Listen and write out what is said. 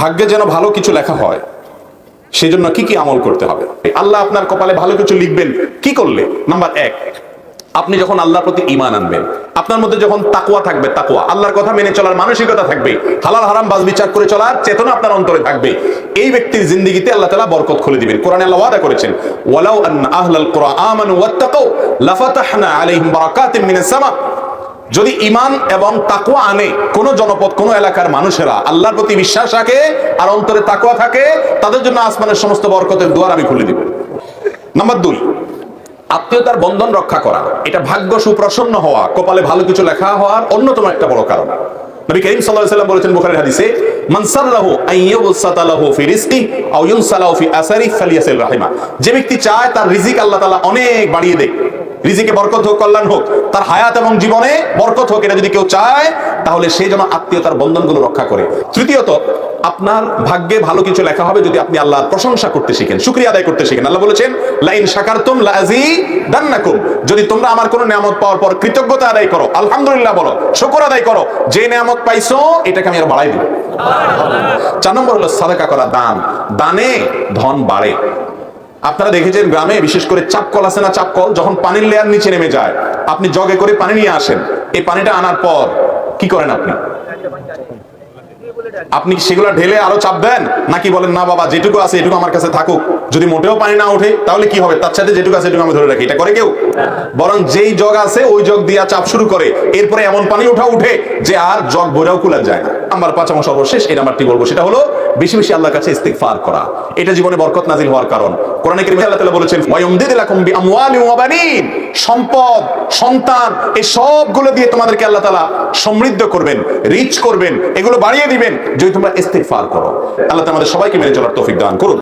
ভাগ্যে যেন ভালো কিছু লেখা হয় সেই জন্য কি কি আমল করতে হবে? আল্লাহ আপনার কপালে ভালো কিছু লিখবেন, কি করলে? নাম্বার এক, আপনি যখন আল্লাহর প্রতি ইমান আনবেন, আপনার মধ্যে যখন তাকুয়া থাকবে তাকুয়া আল্লাহর কথা মেনে চলার মানসিকতা থাকবে, হালাল হারাম বাজ বিচার করে চলার চেতনা আপনার অন্তরে থাকবে, এই ব্যক্তির জিন্দিগিতে আল্লাহ তালা বরকত খুলে দিবেন। কোরআনে আল্লাহ ওয়াদা করেছেন, ওয়ালাউ আন্না আহলাল কুরআন আমানু ওয়াত্তাকাউ, লাফাতাহনা আলাইহিম বারাকাতিন মিনাস সামা। যদি ইমান এবং তাকুয়া আনে কোন জনপদ, কোন এলাকার মানুষেরা, আল্লাহর প্রতি বিশ্বাস রাখে আর অন্তরে তাকুয়া থাকে, তাদের জন্য আসমানের সমস্ত বরকতের দুয়ার আমি খুলে দিব। নাম্বার দুই, আত্মীয়তার বন্ধন রক্ষা করা। এটা ভাগ্য সুপ্রসন্ন হওয়া, কপালে ভালো কিছু লেখা হওয়ার অন্যতম একটা বড় কারণ। নবী করিম সাল্লাল্লাহু আলাইহি বলেছেন বুখারীর হাদিসে, মান সাররাহু লাহু ফি রিজকি আও ইউনসালাহু ফি আসারি ফালিয়াসিল রাহিমা। যে ব্যক্তি চায় তার রিজিক আল্লাহ তাআলা অনেক বাড়িয়ে দেয় রিজিকে বরকত হোক, কল্যাণ হোক, তার হায়াত এবং জীবনে বরকত হোক এটা যদি কেউ চায়, তাহলে সে যেন আত্মীয়তার বন্ধনগুলো রক্ষা করে। তৃতীয়ত, আপনার ভাগ্যে ভালো কিছু লেখা হবে যদি আপনি আল্লাহর প্রশংসা করতে শিখেন, শুক্রিয়া আদায় করতে শিখেন। আল্লাহ বলেছেন, লাইন শাকারতুম লাজি দান্নাকুম যদি তোমরা আমার কোনো নিয়ামত পাওয়ার পর কৃতজ্ঞতা আদায় করো, আলহামদুলিল্লাহ বলো, শুকর আদায় করো, যে নিয়ামত পাইছো, এটাকে আমি আর বাড়াই দিব। চার নম্বর হলো সাদাকা করা দান। দানে ধন বাড়ে। আপনারা দেখেছেন গ্রামে বিশেষ করে চাপকল আছে না চাপকল যখন পানির লেয়ার নিচে নেমে যায়, আপনি জগে করে পানি নিয়ে আসেন। এই পানিটা আনার পর কি করেন আপনি? আপনি সেগুলো ঢেলে আরও চাপ দেন? নাকি বলেন, না বাবা, যেটুকু আছে এটুকু আমার কাছে থাকুক। যদি মোটেও পানি না ওঠে, তাহলে কি হবে? তার সাথে যেটুকু আছে এটুকু আমি ধরে রাখি। এটা করে কেউ? বরং যেই জগ আছে, ওই জগ দিয়া চাপ শুরু করে। এরপরে এমন পানি ওঠা উঠে যে আর জগ ভরেও কুলার যায় না। আমার পাঁচ আমার সর্বশেষ, এই নাম্বারটি বলব। সেটা হলো, বেশি বেশি আল্লাহর কাছে ইস্তিগফার করা। এটা জীবনে বরকত নাজিল হওয়ার কারণ। কোরআনে কারিমে আল্লাহ তাআলা বলেছেন ওয়ায়ুমদিদুলাকুম বিআমওয়ালিন ওয়া বানিন। সম্পদ, সন্তান, এই সবগুলো দিয়ে তোমাদেরকে আল্লাহ তালা সমৃদ্ধ করবেন রিচ করবেন, এগুলো বাড়িয়ে দিবেন। যদি তোমরা ইস্তেফার করো, আল্লাহ তোমাদের সবাইকে মেনে চলার তৌফিক দান করুন।